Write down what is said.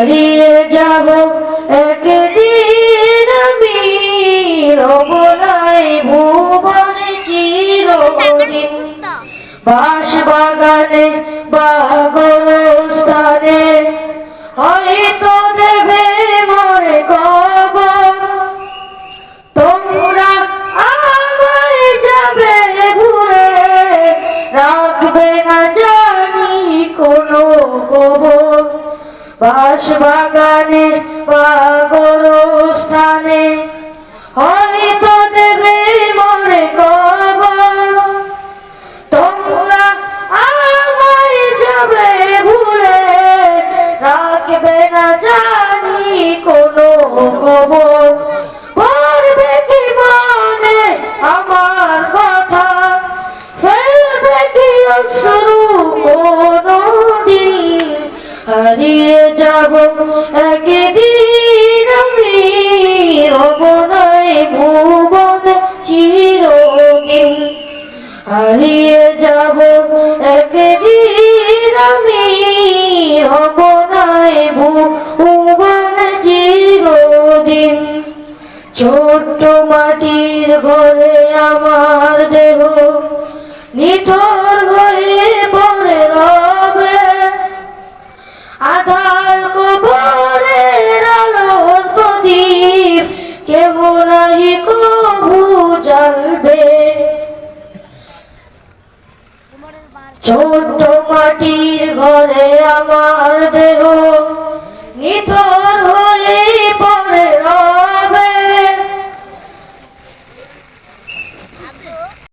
হারিয়ে যাব একদিন আমি। রব নাই ভুবন চিরদিন। বাস বাগানে বাগর স্থানে হয়তো বাগানে পাগর বদরির আমি হব নাইব উবান চিরদিন। ছোট্ট মাটির ঘরে আমার দেহ, নিথর ঘরে পড়ে রবে। আধার কবরের আলোর প্রদীপ, কেবল ছোট মাটির ঘরে আমার